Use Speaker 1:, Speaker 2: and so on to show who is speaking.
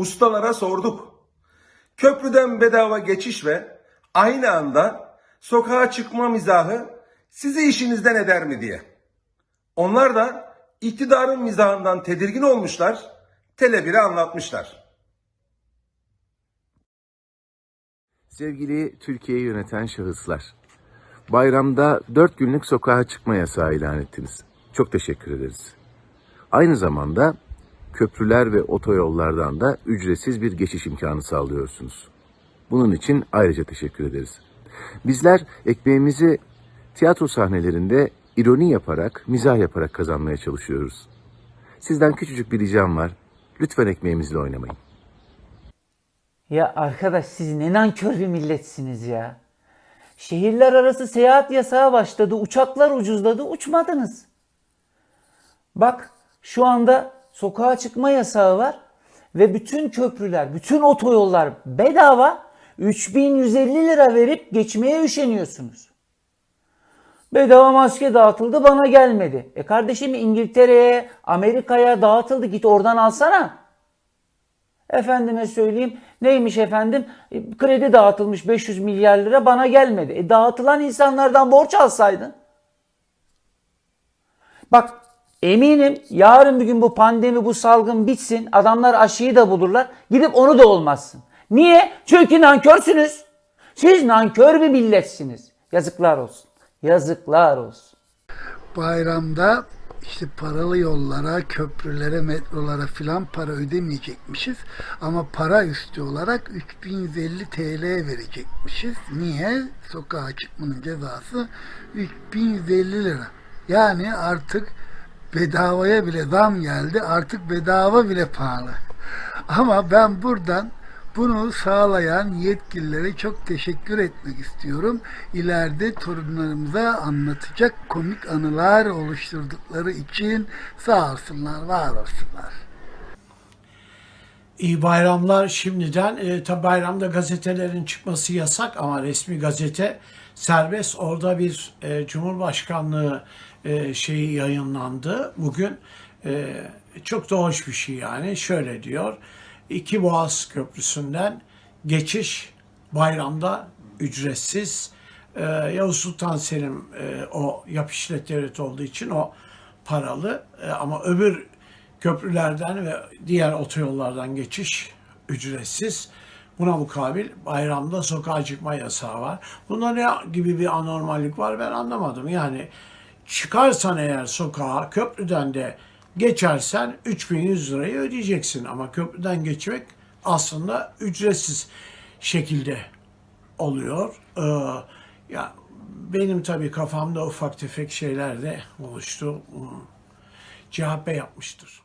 Speaker 1: Ustalara sorduk. Köprüden bedava geçiş ve aynı anda sokağa çıkma mizahı sizi işinizden eder mi diye. Onlar da iktidarın mizahından tedirgin olmuşlar, Tele1'e anlatmışlar.
Speaker 2: Sevgili Türkiye'yi yöneten şahıslar, bayramda 4 günlük sokağa çıkma yasağı ilan ettiniz. Çok teşekkür ederiz. Aynı zamanda köprüler ve otoyollardan da ücretsiz bir geçiş imkanı sağlıyorsunuz. Bunun için ayrıca teşekkür ederiz. Bizler ekmeğimizi tiyatro sahnelerinde ironi yaparak, mizah yaparak kazanmaya çalışıyoruz. Sizden küçücük bir ricam var. Lütfen ekmeğimizle oynamayın.
Speaker 3: Ya arkadaş siz ne nankör bir milletsiniz ya. Şehirler arası seyahat yasağı başladı. Uçaklar ucuzladı. Uçmadınız. Bak şu anda sokağa çıkma yasağı var. Ve bütün köprüler, bütün otoyollar bedava 3150 lira verip geçmeye üşeniyorsunuz. Bedava maske dağıtıldı bana gelmedi. E kardeşim İngiltere'ye, Amerika'ya dağıtıldı git oradan alsana. Efendime söyleyeyim neymiş efendim E, kredi dağıtılmış 500 milyar lira bana gelmedi. E dağıtılan insanlardan borç alsaydın. Bak eminim yarın bir gün bu pandemi bu salgın bitsin adamlar aşıyı da bulurlar gidip onu da olmazsın. Niye? Çünkü nankörsünüz. Siz nankör bir milletsiniz. Yazıklar olsun. Yazıklar olsun.
Speaker 4: bayramda işte paralı yollara, köprülere, metrolara filan para ödemeyecekmişiz. Ama para üstü olarak 3150 TL verecekmişiz. Niye? Sokağa çıkmanın cezası 3150 lira. Yani artık bedavaya bile zam geldi. Artık bedava bile pahalı. Ama ben buradan bunu sağlayan yetkililere çok teşekkür etmek istiyorum. İleride torunlarımıza anlatacak komik anılar oluşturdukları için sağ olsunlar, var olsunlar.
Speaker 5: İyi bayramlar şimdiden. E, tabi bayramda gazetelerin çıkması yasak ama resmi gazete serbest. Orada bir e, Cumhurbaşkanlığı e, şeyi yayınlandı bugün. E, çok da hoş bir şey yani. Şöyle diyor. İki Boğaz Köprüsü'nden geçiş bayramda ücretsiz. E, Yavuz Sultan Selim e, o yap devlet olduğu için o paralı E, ama öbür köprülerden ve diğer otoyollardan geçiş ücretsiz. Buna mukabil bayramda sokağa çıkma yasağı var. Bunda ne gibi bir anormallik var ben anlamadım. Yani çıkarsan eğer sokağa köprüden de geçersen 3100 lirayı ödeyeceksin. Ama köprüden geçmek aslında ücretsiz şekilde oluyor. Ee, ya benim tabii kafamda ufak tefek şeyler de oluştu. Hmm, CHP yapmıştır.